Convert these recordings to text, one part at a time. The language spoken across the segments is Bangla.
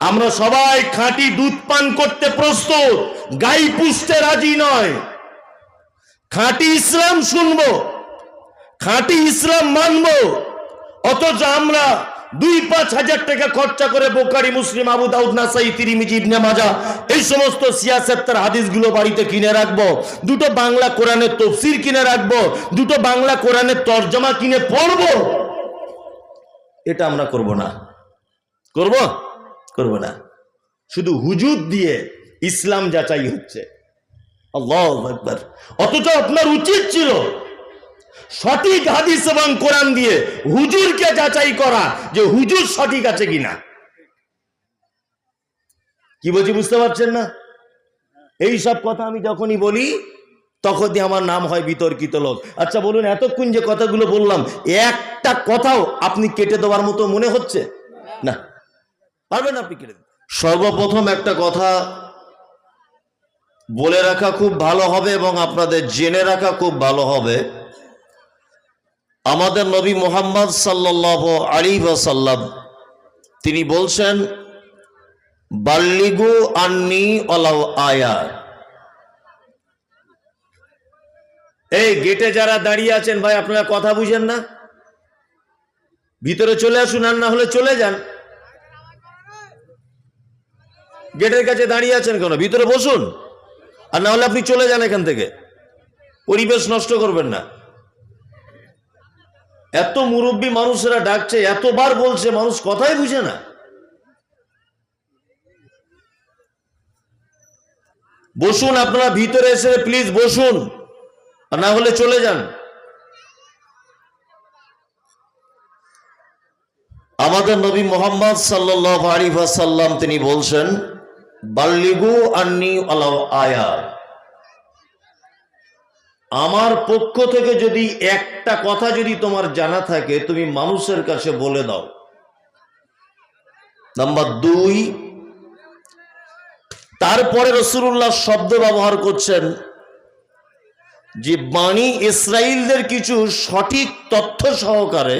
আমরা সবাই খাঁটি দুধ পান করতে প্রস্তুত, গাই পুষতে রাজি নয়। খাঁটি ইসলাম শুনব, খাঁটি ইসলাম মানব, অথচ আমরা দুই পাঁচ হাজার টাকা খরচা করে বোকারি মুসলিম আবু দাউদ, নাসাই, তিরিমিজি, ইবনে মাজা এই সমস্ত সিয়াসেত্তার হাদিসগুলো বাড়িতে কিনে রাখব, দুটো বাংলা কোরআনের তফসির কিনে রাখব, দুটো বাংলা কোরআনের তর্জমা কিনে পড়ব। এটা আমরা করব না। করব? করব না। শুধু হুজুর দিয়ে ইসলাম যাচাই হচ্ছে। অথচ আপনার উচিত ছিল সঠিক হাদিস এবং কোরআন দিয়ে হুজুরকে যাচাই করা যে হুজুর সঠিক আছে কিনা। কি বলছি বুঝতে পারছেন না? এই সব কথা আমি যখনই বলি, তখনই আমার নাম হয় বিতর্কিত লোক। আচ্ছা বলুন, এতক্ষণ যে কথাগুলো বললাম, একটা কথাও আপনি কেটে দেওয়ার মতো মনে হচ্ছে? না। পারবেন আপনি দিতে? সর্বপ্রথম একটা কথা বলে রাখা খুব ভালো হবে এবং আপনাদের জেনে রাখা খুব ভালো হবে। আমাদের নবী মোহাম্মদ সাল্লাহ আলী সাল্লাম তিনি বলছেন, বাল্লিগু আন্নি অলাও আয়া। এই গেটে যারা দাঁড়িয়ে আছেন, ভাই, আপনারা কথা বুঝেন না। ভিতরে চলে আসুন, আর না হলে চলে যান। গেটের কাছে দাঁড়িয়ে আছেন কেন? ভিতরে বসুন। আর না হলে আপনি চলে যান এখান থেকে। পরিবেশ নষ্ট করবেন না। এত মুরব্বী মানুষেরা ডাকছে, এতবার বলছে, মানুষ কথাই বুঝে না। বসুন, আপনারা ভিতরে এসে প্লিজ বসুন। আর না হলে চলে যান। আমাদের নবী মোহাম্মদ সাল্লাহ আলী সাল্লাম তিনি বলছেন বাল্লিগু আন্নি আয়া। আমার পক্ষ থেকে যদি একটা কথা যদি তোমার জানা থাকে, তুমি মানুষের কাছে বলে দাও। নাম্বার দুই, তারপরে রসুল্লাহ শব্দ ব্যবহার করছেন যে বাণী ইসরায়েলদের কিছু সঠিক তথ্য সহকারে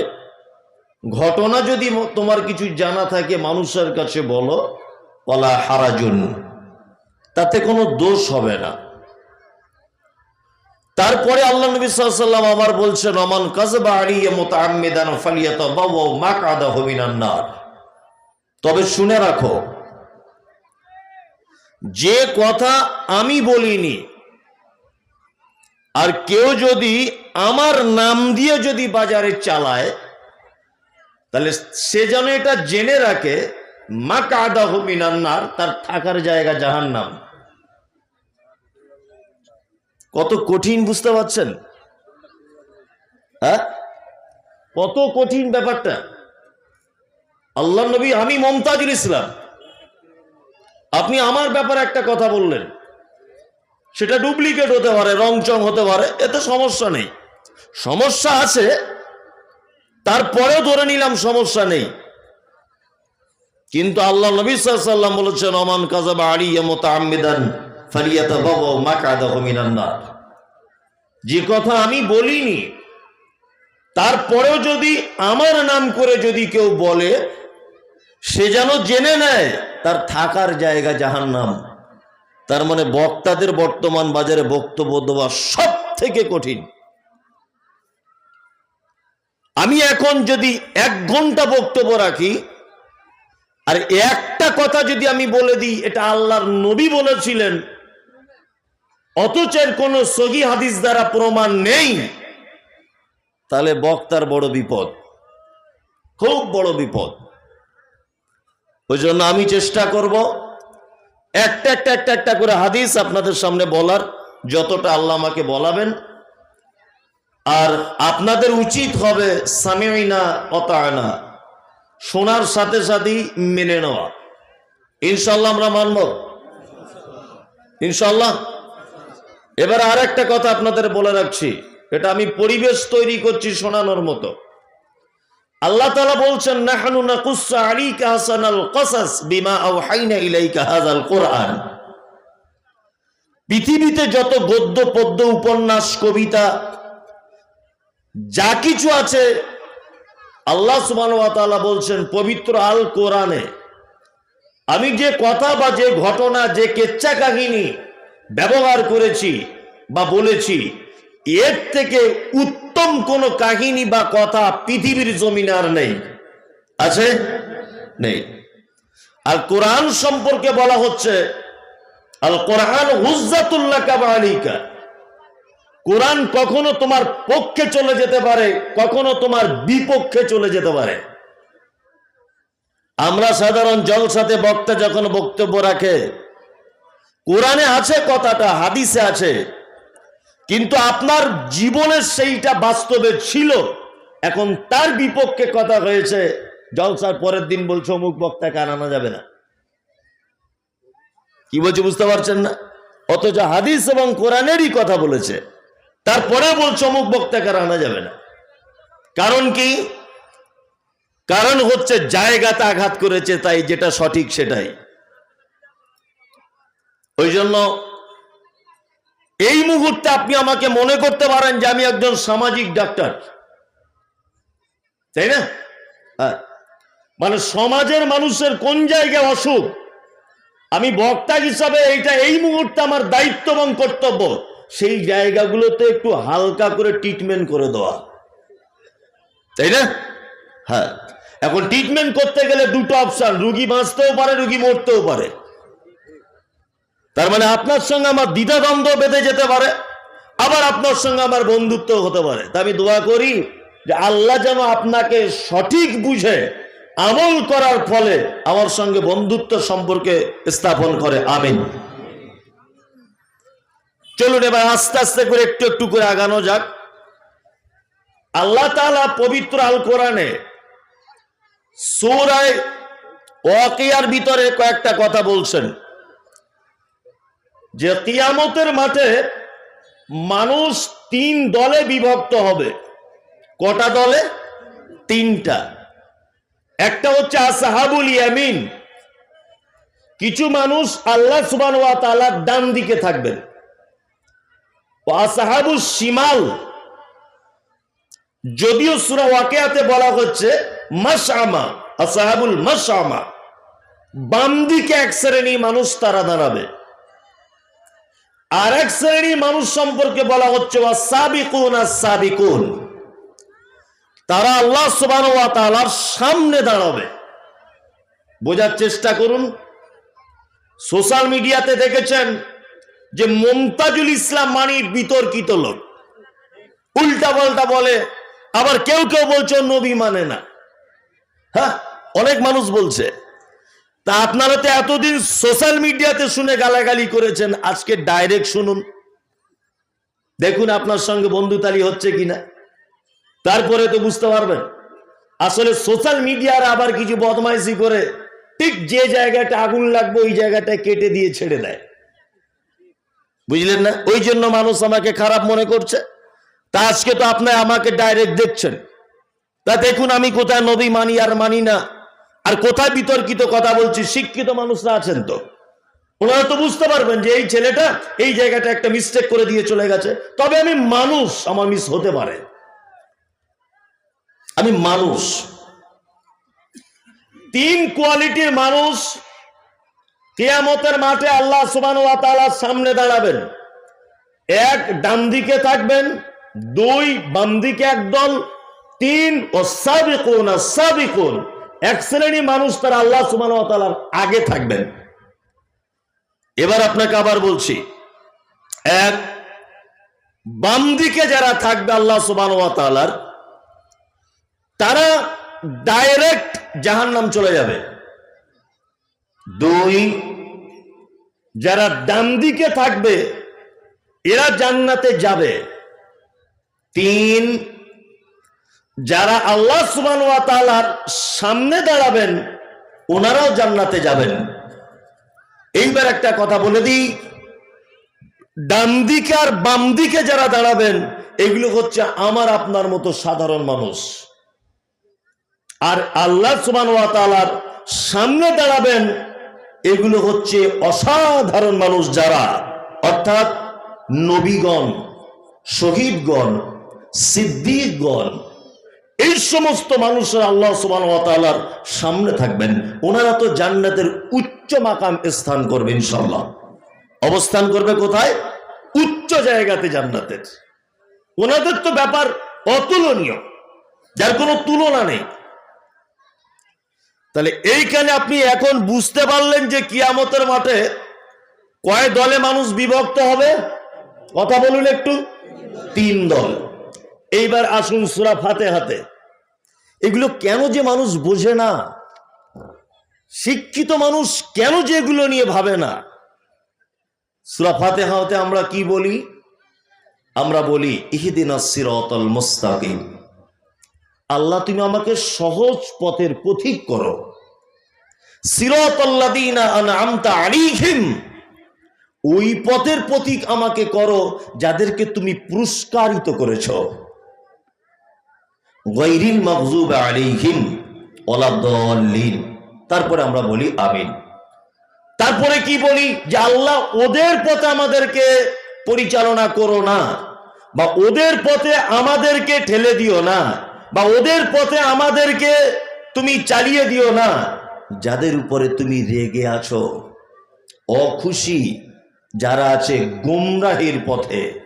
ঘটনা যদি তোমার কিছু জানা থাকে, মানুষের কাছে বলো। ওলা হারাজুন। তাতে কোনো দোষ হবে না। তারপরে আল্লাহ নবী সাল্লাম আবার বলছেন অমান কাজবা তবে শুনে রাখো, যে কথা আমি বলিনি, আর কেউ যদি আমার নাম দিয়ে যদি বাজারে চালায়, তাহলে সে যেন এটা জেনে রাখে মা কাদা হবিনান্নার তার থাকার জায়গা জাহান্নাম। কত কঠিন বুঝতে পারছেন? হ্যাঁ? কত কঠিন ব্যাপারটা। আল্লাহ নবী আমি মমতাজুল ইসলাম। আপনি আমার ব্যাপারে একটা কথা বললেন। সেটা ডুপ্লিকেট হতে পারে, রংচং হতে পারে, এতে সমস্যা নেই। সমস্যা আছে, তারপরেও ধরে নিলাম সমস্যা নেই। কিন্তু আল্লাহ নবী সাল্লাম বলেছেন অমান কাজাবা ফালিয়াতা বাবা মা কাদা যে কথা আমি বলিনি, তারপরেও যদি আমার নাম করে যদি কেউ বলে, সে যেন জেনে নেয় তার থাকার জায়গা জাহান্নাম। তার মানে বক্তাদের বর্তমান বাজারে বক্তব্য দেওয়া সব থেকে কঠিন। আমি এখন যদি এক ঘণ্টা বক্তব্য রাখি আর একটা কথা যদি আমি বলে দিই, এটা আল্লাহর নবী বলেছিলেন। অথচ এর কোন সহি হাদিস দ্বারা প্রমাণ নেই। তাহলে বক্তার বড় বিপদ। খুব বড় বিপদ। ওই জন্য আমি চেষ্টা করব একটা একটা একটা একটা করে হাদিস আপনাদের সামনে বলার, যতটা আল্লাহ আমাকে বলাবেন। আর আপনাদের উচিত হবে সামিনা অতায়না শোনার সাথে সাথেই মেনে নেওয়া। ইনশাল্লাহ আমরা মানব। ইনশাল্লাহ এবার আর একটা কথা আপনাদের বলে রাখছি। এটা আমি পরিবেশ তৈরি করছি শোনানোর মতো। আল্লাহ তাআলা বলছেন, নাহনু হাসানাল কসাস বিমা আওহাইনা ইলাইকা হাযাল কোরআন। পৃথিবীতে যত গদ্য, পদ্য, উপন্যাস, কবিতা, যা কিছু আছে আল্লাহ ওয়া বলছেন, পবিত্র আল কোরআনে আমি যে কথা বা যে ঘটনা, যে কেচ্চা কাহিনী ব্যবহার করেছি বা বলেছি, এর থেকে উত্তম কোন কাহিনী বা কথা পৃথিবীর জমিনে আর নেই। আছে? নেই। আর কোরআন সম্পর্কে বলা হচ্ছে, আল কোরআন হুজ্জাতুল্লাহ কাবালিকা কোরআন কখনো তোমার পক্ষে চলে যেতে পারে, কখনো তোমার বিপক্ষে চলে যেতে পারে। আমরা সাধারণ জলসাতে বক্তা যখন বক্তব্য রাখে, কোরআনে আছে কথাটা, হাদিসে আছে, কিন্তু আপনার জীবনের সেইটা বাস্তবে ছিল, এখন তার বিপক্ষে কথা হয়েছে, জলসার পরের দিন বলছে, অমুক বক্তাকে আর আনা যাবে না। কি বলছে বুঝতে পারছেন না? অথচ হাদিস এবং কোরআনেরই কথা বলেছে। তারপরে বলছে অমুক বক্তাকে আনা যাবে না। কারণ কি? কারণ হচ্ছে জায়গাতে আঘাত করেছে, তাই যেটা সঠিক সেটাই। ওই জন্য এই মুহূর্তে আপনি আমাকে মনে করতে পারেন যে আমি একজন সামাজিক ডাক্তার। তাই না? হ্যাঁ। মানে সমাজের মানুষের কোন জায়গায় অসুখ? আমি বক্তা হিসাবে এইটা এই মুহূর্তে আমার দায়িত্ব এবং কর্তব্য। সেই জায়গাগুলোতে একটু হালকা করে ট্রিটমেন্ট করে দেওয়া। তাই না? হ্যাঁ। এখন ট্রিটমেন্ট করতে গেলে দুটো অপশন রুগী বাঁচতেও পারে, রুগী মরতেও পারে। তার মানে আপনার সঙ্গে আমার দ্বিধাদ্বন্দ্ব বেঁধে যেতে পারে, আবার আপনার সঙ্গে আমার বন্ধুত্ব হতে পারে। তা আমি দোয়া করি যে আল্লাহ যেন আপনাকে সঠিক বুঝে আমল করার ফলে আমার সঙ্গে বন্ধুত্ব সম্পর্কে স্থাপন করে। আমিন। চলুন এবার আস্তে আস্তে করে একটু একটু করে আগানো যাক। আল্লাহ তালা পবিত্র আল কোরআনে সূরায় ওয়াকিয়ার ভিতরে কয়েকটা কথা বলছেন। যে কিয়ামতের মাঠে মানুষ তিন দলে বিভক্ত হবে। কটা দলে? তিনটা। একটা হচ্ছে আসাহাবুল ইয়ামিন। কিছু মানুষ আল্লাহ সুবান ওয়া তাআলার ডান দিকে থাকবেন। ও আসাহাবুল শিমাল। যদিও সুরা ওয়াকেয়াতে বলা হচ্ছে মাসআমা আসাহাবুল মাসআমা বাম দিকে এক শ্রেণি মানুষ তারা দাঁড়াবে। আর এক শ্রেণি মানুষ সম্পর্কে বলা হচ্ছে তারা আল্লাহ তাআলার সামনে দাঁড়াবে। বোঝার চেষ্টা করুন। সোশ্যাল মিডিয়াতে দেখেছেন যে মমতাজুল ইসলাম মানি বিতর্কিত লোক। উল্টা পাল্টা বলে, আবার কেউ কেউ বলছে নবী মানে না। হ্যাঁ অনেক মানুষ বলছে। তা আপনারা তো এতদিন সোশ্যাল মিডিয়াতে শুনে গালাগালি করেছেন, আজকে ডাইরেক্ট শুনুন। দেখুন আপনার সঙ্গে বন্ধুতালি হচ্ছে কিনা। তারপরে তো বুঝতে পারবেন। আসলে সোশ্যাল মিডিয়ার আবার কিছু বদমাইশি করে ঠিক যে জায়গাটা আগুন লাগবে, ওই জায়গাটা কেটে দিয়ে ছেড়ে দেয়। বুঝলেন না? ওই জন্য মানুষ আমাকে খারাপ মনে করছে। তা আজকে তো আপনি আমাকে ডাইরেক্ট দেখছেন। তা দেখুন আমি কোথায় নবী মানি আর মানি না। আর কোথায় বিতর্কিত কথা বলছি, শিক্ষিত মানুষরা আছেন তো। ওনারা তো বুঝতে পারবেন যে এই ছেলেটা এই জায়গাটা একটা মিস্টেক করে দিয়ে চলে গেছে। তবে আমি মানুষ, আমার মিস হতে পারে। আমি মানুষ। তিন কোয়ালিটির মানুষ কেয়ামতের মাঠে আল্লাহ সুবান সামনে দাঁড়াবেন। এক ডান দিকে থাকবেন, দুই বাম দিকে একদল তিন ও সাবিকুন সাবিকুন। এক শ্রেণি মানুষ তারা আল্লাহ সুবান আগে থাকবেন। এবার আপনাকে আবার বলছি, এক বাম দিকে যারা থাকবে আল্লাহ সুবান তারা ডাইরেক্ট জাহান নাম চলে যাবে। দুই, যারা ডান দিকে থাকবে, এরা জান্নাতে যাবে। তিন, যারা আল্লাহ সুবান তাআলার সামনে দাঁড়াবেন, ওনারাও জান্নাতে যাবেন। এইবার একটা কথা বলে দিই, ডান দিকে আর বাম দিকে যারা দাঁড়াবেন, এগুলো হচ্ছে আমার আপনার মতো সাধারণ মানুষ। আর আল্লাহ সুবান সামনে দাঁড়াবেন এগুলো হচ্ছে অসাধারণ মানুষ যারা, অর্থাৎ নবীগণ, শহীদগণ, সিদ্দিকগণ, এই সমস্ত মানুষের আল্লাহ সুবাহর সামনে থাকবেন। ওনারা তো জান্নাতের উচ্চ মাকাম স্থান করবে ইনশাল্লাহ অবস্থান করবে কোথায়? উচ্চ জায়গাতে জান্নাতের। ওনাদের তো ব্যাপার অতুলনীয়। যার কোনো তুলনা নেই। তাহলে এইখানে আপনি এখন বুঝতে পারলেন যে কিয়ামতের মাঠে কয় দলে মানুষ বিভক্ত হবে? কথা বলুন একটু। তিন দল। এইবার আসুন সুরা ফাতে হাতে এগুলো কেন যে মানুষ বোঝে না? শিক্ষিত মানুষ কেন যে এগুলো নিয়ে ভাবে না? সুরা ফাতে হাতে আমরা কি বলি? আমরা বলি ইহিদিন সিরতল মুস্তাকিম। আল্লাহ, তুমি আমাকে সহজ পথের পথিক করো। ওই পথের প্রতীক আমাকে করো যাদেরকে তুমি পুরস্কারিত করেছ। তারপরে আমরা বলি আমিন। তারপরে কি বলি? যে আল্লাহ ওদের পথে আমাদেরকে পরিচালনা করো না, বা ওদের পথে আমাদেরকে ঠেলে দিও না। বা ওদের পথে আমাদেরকে তুমি চালিয়ে দিও না। যাদের উপরে তুমি রেগে আছো, অখুশি যারা আছে গুমরাহির পথে।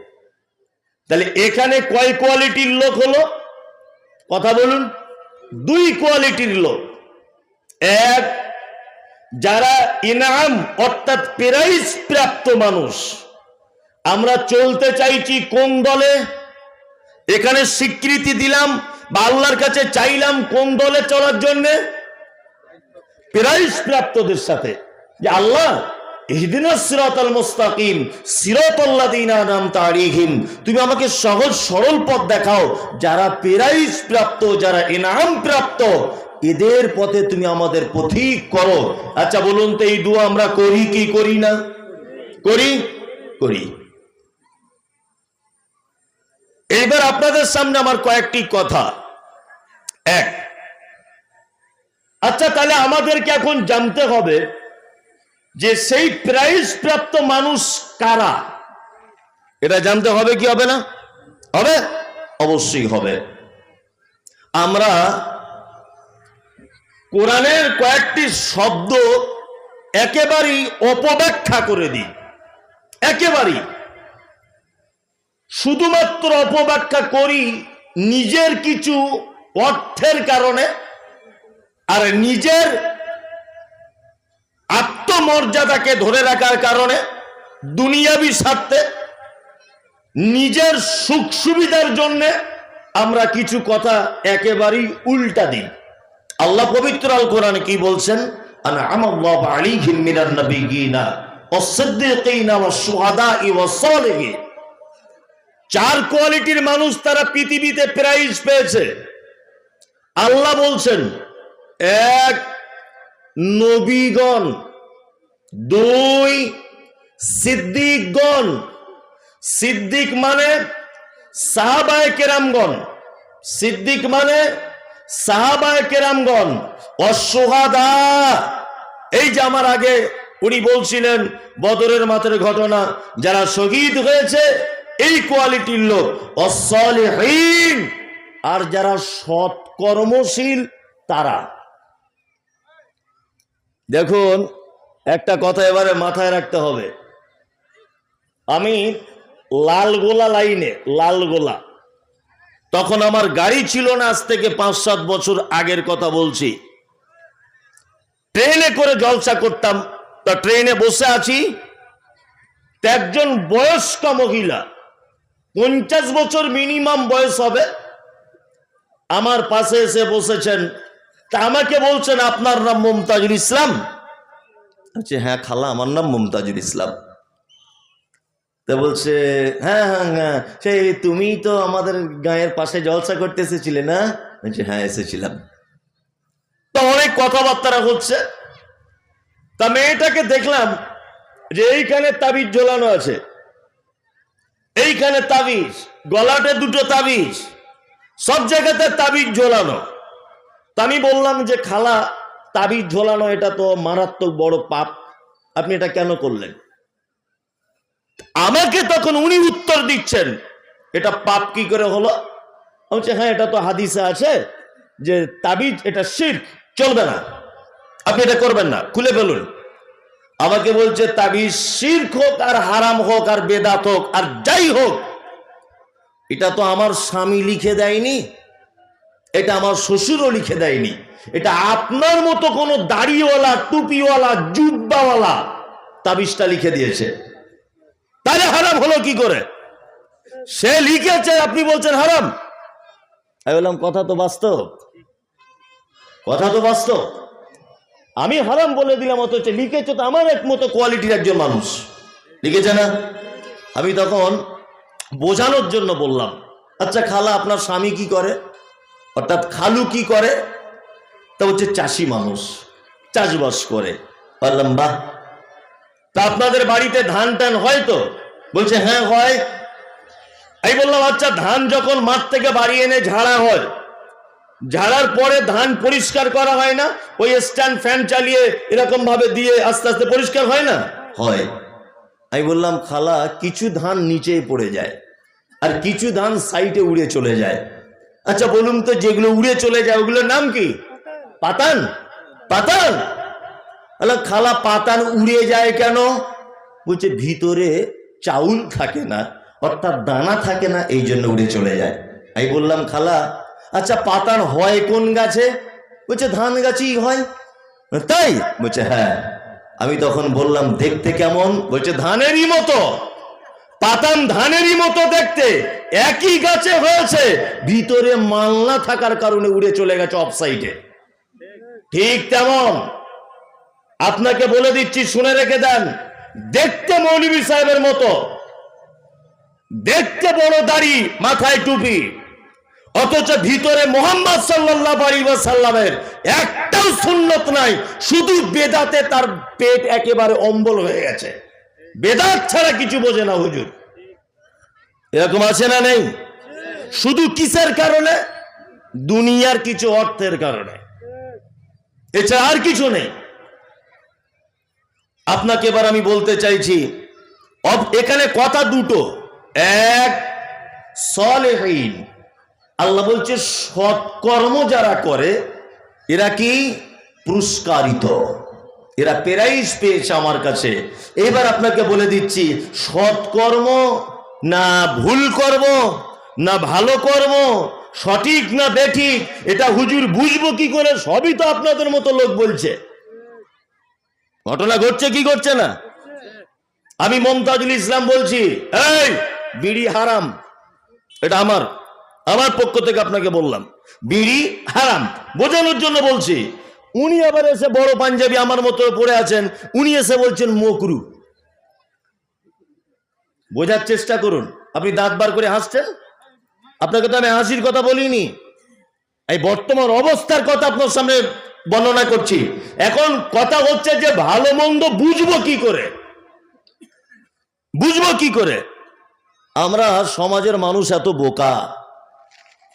তাহলে এখানে কয় কোয়ালিটির লোক হলো? কথা বলুন। দুই কোয়ালিটির লোক। এক, যারা ইনাম, অর্থাৎ প্রাইজ প্রাপ্ত মানুষ। আমরা চলতে চাইছি কোন দলে? এখানে স্বীকৃতি দিলাম বা আল্লাহর কাছে চাইলাম কোন দলে চলার জন্য? প্রাইজ প্রাপ্তদের সাথে। যে আল্লাহ তুমি আমাকে সহজ সরল পথ দেখাও। যারা প্রাপ্ত যারা ইনাম প্রাপ্ত এদের পথে তুমি আমাদের পথিক করো। আচ্ছা বলুন তো এই দোয়া আমরা করি কি করি না? করি? করি। এইবার আপনাদের সামনে আমার কয়েকটি কথা। এক আচ্ছা তাহলে আমাদেরকে এখন জানতে হবে যে সেই প্রাইজ প্রাপ্ত মানুষ কারা? এটা জানতে হবে কি হবে না? হবে? অবশ্যই হবে। আমরা কোরআনের কয়েকটি শব্দ একেবারেই অপব্যাখ্যা করে দিই। একেবারেই। শুধুমাত্র অপব্যাখ্যা করি নিজের কিছু অর্থের কারণে, আর নিজের আত্মমর্যাদাকে ধরে রাখার কারণে, দুনিয়াবি স্বার্থে, নিজের সুখ সুবিধার জন্য আমরা কিছু কথা একেবারেই উল্টা দিই। আল্লাহ পবিত্র আল কোরআন কি বলছেন? আনআম আল্লাহু আলাইহিম মিনান নাবিয়িনা ওয়াস-সিদ্দিকিনা ওয়াস-শুহাদা'i ওয়াস-সালিহিন চার কোয়ালিটির মানুষ তারা পৃথিবীতে প্রাইজ পেয়েছে। আল্লাহ বলছেন, এক নবীগণ, দুই সিদ্দিকগণ। সিদ্দিক মানে সাহাবায় কেরামগণ। সিদ্দিক মানে সাহাবায় কেরামগণ। অসহাদা। এই যে আমার আগে উনি বলছিলেন বদরের মাথের ঘটনা, যারা শহীদ হয়েছে এই কোয়ালিটির লোক। অসলিহীন। আর যারা সৎ কর্মশীল, তারা। দেখুন, একটা কথা এবারে মাথায় রাখতে হবে। আমি লালগোলা লাইনে, লালগোলা। তখন আমার গাড়ি ছিল না আজ থেকে পাঁচ সাত বছর আগের কথা বলছি। ট্রেনে করে জলসা করতাম। তা ট্রেনে বসে আছি। একজন বয়স্ক মহিলা। পঞ্চাশ বছর মিনিমাম বয়স হবে। আমার পাশে এসে বসেছেন। তা আমাকে বলছেন, আপনার নাম মমতাজুল ইসলাম? আচ্ছা হ্যাঁ খালা, আমার নাম মমতাজুল ইসলাম। তা বলছে হ্যাঁ হ্যাঁ হ্যাঁ সেই তুমি তো আমাদের গায়ের পাশে জলসা করতে এসেছিলে না? বলছে হ্যাঁ এসেছিলাম। তো অনেক কথাবার্তা হচ্ছে। তা মেয়েটাকে দেখলাম যে এইখানে তাবিজ ঝোলানো আছে। এইখানে তাবিজ গলাটে দুটো তাবিজ, সব জায়গাতে তাবিজ ঝোলানো। তা আমি বললাম যে, খালা, তাবিজ ঝোলানো এটা তো মারাত্মক বড় পাপ। আপনি এটা কেন করলেন? আমাকে তখন উনি উত্তর দিচ্ছেন, এটা পাপ কি করে হলো? বলছি হ্যাঁ এটা তো হাদিসে আছে যে, তাবিজ, এটা শির্ক, চলবে না। আপনি এটা করবেন না, খুলে ফেলুন। আমাকে বলছে তাবিজ শির্ক হোক আর হারাম হোক আর বেদাত হোক আর যাই হোক, এটা তো আমার স্বামী লিখে দেয়নি, এটা আমার শ্বশুরও লিখে দেয়নি, এটা আপনার মতো কোনো দাড়িওয়ালা, টুপিওয়ালা, জুব্বাওয়ালা তাবিজটা লিখে দিয়েছে। তাহলে হারাম হলো কি করে? সে লিখেছে, আপনি বলছেন হারাম। আমি বললাম, কথা তো বাস্তব, কথা তো বাস্তব। আমি হারাম বলে দিলাম, অথচ লিখেছে তো আমার এক মতো কোয়ালিটির একজন মানুষ। লিখেছে না? আমি তখন বোঝানোর জন্য বললাম আচ্ছা খালা, আপনার স্বামী কি করে? অর্থাৎ খালু কি করে? তা হচ্ছে চাষি মানুষ, চাষবাস করে। বললাম, বাহ। তা আপনাদের বাড়িতে ধান টান হয় তো? বলছে হ্যাঁ হয়। আমি বললাম আচ্ছা ধান যখন মাঠ থেকে বাড়ি এনে ঝাড়া হয় ঝাড়ার পরে ধান পরিষ্কার করা হয় না, ওই স্ট্যান্ড ফ্যান চালিয়ে এরকম ভাবে দিয়ে আস্তে আস্তে পরিষ্কার হয় না? হয়। আমি বললাম, খালা, কিছু ধান নিচেই পড়ে যায় আর কিছু ধান সাইডে উড়ে চলে যায়। আচ্ছা বলুন তো, যেগুলো উড়ে চলে যায়, ওগুলোর নাম কি? পাতান? পাতান? খালা, পাতান উড়ে যায় কেন? বলছে, ভিতরে চাউল থাকে না, অর্থাৎ দানা থাকে না, এই জন্য উড়ে চলে যায়। আমি বললাম, খালা আচ্ছা পাতান হয় কোন গাছে? বলছে, ধান গাছেই হয়। তাই? বলছে হ্যাঁ। আমি তখন বললাম, দেখতে কেমন? বলছে, ধানেরই মতো। পাতান ধানেরই মতো দেখতে। একই গাছে হয়েছে। ভিতরে মালনা থাকার কারণে উড়ে চলে গেছে অফ সাইডে ঠিক তেমন। আপনাকে বলে দিচ্ছি, শুনে রেখে দেন। দেখতে মৌলবী সাহেবের মতো। দেখতে বড় দাড়ি, মাথায় টুপি। অথচ ভিতরে মোহাম্মদ সাল্লাহ সাল্লামের একটাও সুন্নত নাই, শুধু বেদাতে তার পেট একেবারে অম্বল হয়ে গেছে। বেদাত ছাড়া কিছু বোঝে না হুজুর। এরকম আছে না নেই? শুধু কিসের কারণে? দুনিয়ার কিছু অর্থের কারণে। এছাড়া আর কিছু নেই। আপনাকে এবার আমি বলতে চাইছি এখানে কথা দুটো। এক, সলেহীন। আল্লাহ বলছে সৎকর্ম যারা করে, এরা কি? পুরস্কারিত। এরা প্রাইজ পেয়েছে আমার কাছে। এবার আপনাকে বলে দিচ্ছি সৎকর্ম না ভুল কর্ম, না ভালো কর্ম, সঠিক না বেঠিক, এটা হুজুর বুঝব কি করে, সবই তো আপনাদের মতো লোক বলছে। ঘটনা ঘটছে কি ঘটছে না? আমি মমতাজুল ইসলাম বলছি, এই, বিড়ি হারাম, এটা আমার। আমার পক্ষ থেকে আপনাকে বললাম, বিড়ি হারাম। বোঝানোর জন্য বলছি, উনি আবার এসে বড় পাঞ্জাবি আমার মতো পড়ে আছেন, উনি এসে বলছেন মকরু। বোঝার চেষ্টা করুন, আপনি দাঁত বার করে হাসছেন? আপনাকে তো আমি হাসির কথা বলিনি। এই বর্তমান অবস্থার কথা আপনার সামনে বর্ণনা করছি। এখন কথা হচ্ছে যে ভালো মন্দ বুঝব কি করে? বুঝব কি করে? আমরা সমাজের মানুষ এত বোকা।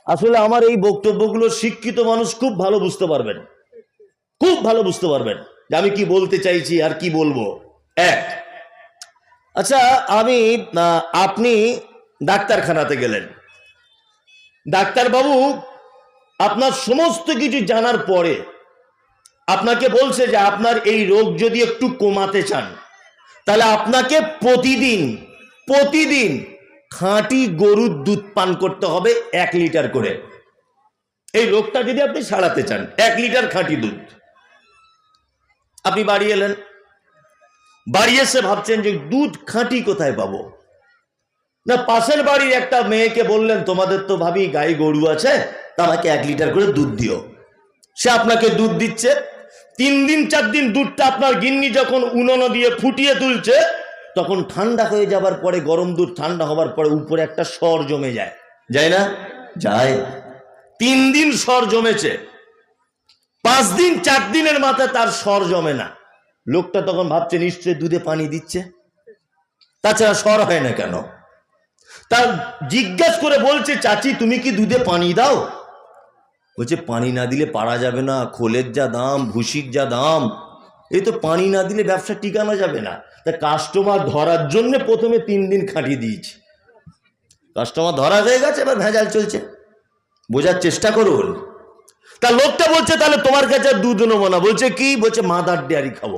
আসলে আমার এই বক্তব্যগুলো শিক্ষিত মানুষ খুব ভালো বুঝতে পারবেন। খুব ভালো বুঝতে পারবেন যে আমি কি বলতে চাইছি আর কি বলব। এক আচ্ছা আমি আপনি ডাক্তারখানাতে গেলেন। ডাক্তারবাবু, আপনার সমস্ত কিছু জানার পরে আপনাকে বলছে যে আপনার এই রোগ যদি একটু কমাতে চান, তাহলে আপনাকে প্রতিদিন প্রতিদিন খাঁটি গরুর দুধ পান করতে হবে এক লিটার করে। এই রোগটা যদি আপনি সারাতে চান, এক লিটার খাঁটি দুধ। আপনি বাড়ি এলেন, বাড়ি এসে ভাবছেন যে দুধ খাঁটি কোথায় পাবো? না, পাশের বাড়ির একটা মেয়েকে বললেন, তোমাদের তো ভাবি গাই গরু আছে, তা আমাকে এক লিটার করে দুধ দিও। সে আপনাকে দুধ দিচ্ছে, তিন দিন, চার দিন দুধটা আপনার গিন্নি যখন উনুনো দিয়ে ফুটিয়ে তুলছে তখন ঠান্ডা হয়ে যাবার পরে, গরম দুধ ঠান্ডা হবার পরে উপরে একটা স্বর জমে যায়। যায় না? যায়। তিন দিন স্বর জমেছে। পাঁচ দিন, চার দিনের মাথায় তার স্বর জমে না। লোকটা তখন ভাবছে, নিশ্চয়ই দুধে পানি দিচ্ছে। তাছাড়া স্বর হয় না কেন? তার জিজ্ঞাসা করে বলছে, চাচি, তুমি কি দুধে পানি দাও? বলছে, পানি না দিলে পারা যাবে না। খোলের যা দাম, ভুসির যা দাম এই তো পানি না দিলে ব্যবসা টিকানো যাবে না। তা কাস্টমার ধরার জন্য প্রথমে তিন দিন খাটিয়ে দিয়েছি। কাস্টমার ধরা হয়ে গেছে, এবার ভেজাল চলছে। বোঝার চেষ্টা করুন। তা লোকটা বলছে, তাহলে তোমার কাছে দুধ নেব না। বলছে, কি? বলছে মাদার ডেয়ারি খাব।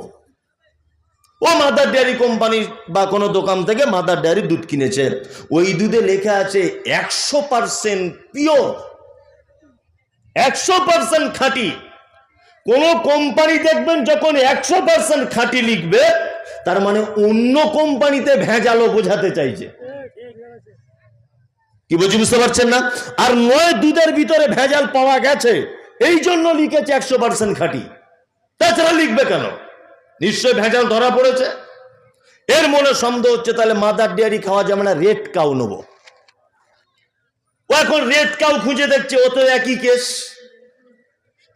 ও মাদার ডেয়ারি কোম্পানি বা কোনো দোকান থেকে মাদার ডেয়ারি দুধ কিনেছে। ওই দুধে লেখা আছে, একশো পার্সেন্ট পিওর একশো পার্সেন্ট খাঁটি। কোন কোম্পানি দেখবেন যখন একশো পার্সেন্ট খাঁটি লিখবে, তার মানে অন্য কোম্পানিতে ভেজালো বোঝাতে চাইছে। কি বলছি বুঝতে পারছেন না? আর নয় দুধের ভিতরে ভেজাল পাওয়া গেছে, এই জন্য লিখেছে একশো পার্সেন্ট খাঁটি। তাছাড়া লিখবে কেন? নিশ্চয় ভেজাল ধরা পড়েছে। এর মনে সন্দেহ হচ্ছে, তাহলে মাদার ডেয়ারি খাওয়া যাবে না রেড কাউ নেব। ও এখন রেড কাউ খুঁজে দেখছে, ও তো একই কেস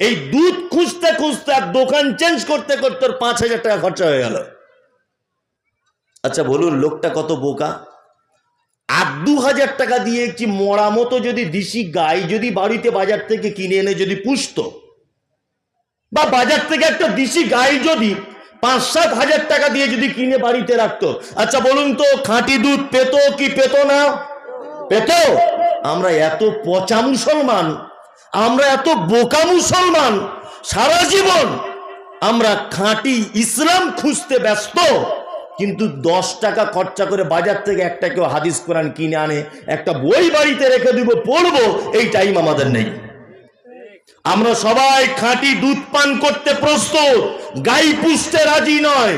এই দুধ খুঁজতে খুঁজতে আর দোকান চেঞ্জ করতে করতে ওর পাঁচ হাজার টাকা খরচা হয়ে গেল। আচ্ছা বলুন, লোকটা কত বোকা? আর দু হাজার টাকা দিয়ে একটি মরা মতো যদি দিশি গাই যদি বাড়িতে বাজার থেকে কিনে এনে যদি পুষতো? বা বাজার থেকে একটা দিশি গাই যদি পাঁচ সাত হাজার টাকা দিয়ে যদি কিনে বাড়িতে রাখতো? আচ্ছা বলুন তো, খাঁটি দুধ পেতো কি পেতো না? পেতো। আমরা এত পচা মুসলমান আমরা এত বোকা মুসলমান সারা জীবন। আমরা খাঁটি ইসলাম খুঁজতে ব্যস্ত, কিন্তু দশ টাকা খরচা করে বাজার থেকে একটা কেউ হাদিস কোরআন কিনে আনে, একটা বই বাড়িতে রেখে দিব, পড়ব, এই টাইম আমাদের নেই। আমরা সবাই খাঁটি দুধ পান করতে প্রস্তুত, গাই পুষতে রাজি নয়।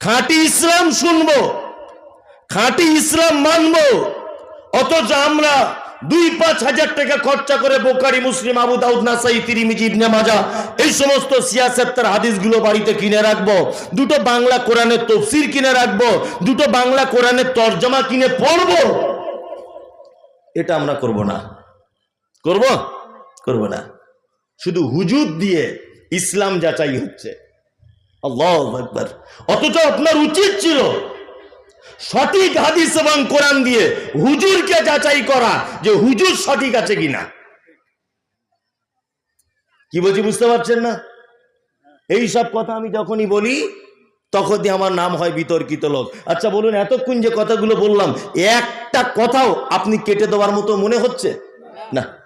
খাঁটি ইসলাম শুনব, খাঁটি ইসলাম মানবো, অথচ আমরা দুই পাঁচ হাজার টাকা খরচা করে বোকারি মুসলিম আবু দাউদ নাসাই, তিরিমিজি ইবনে মাজা, এই সমস্ত সিয়াসেত্তার হাদিসগুলো বাড়িতে কিনে রাখব। দুটো বাংলা কোরআনের তফসির কিনে রাখব। দুটো বাংলা কোরআনের তর্জমা কিনে পড়ব। এটা আমরা করব না। করব? করব না। শুধু হুজুর দিয়ে ইসলাম যাচাই হচ্ছে। অথচ আপনার উচিত ছিল সঠিক হাদিস এবং কোরআন দিয়ে হুজুরকে যাচাই করা যে হুজুর সঠিক আছে কিনা। কি বলছি বুঝতে পারছেন না? এই সব কথা আমি যখনই বলি, তখনই আমার নাম হয় বিতর্কিত লোক। আচ্ছা বলুন, এতক্ষণ যে কথাগুলো বললাম, একটা কথাও আপনি কেটে দেওয়ার মতো মনে হচ্ছে? না।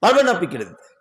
পারবেন আপনি কেটে দিতে?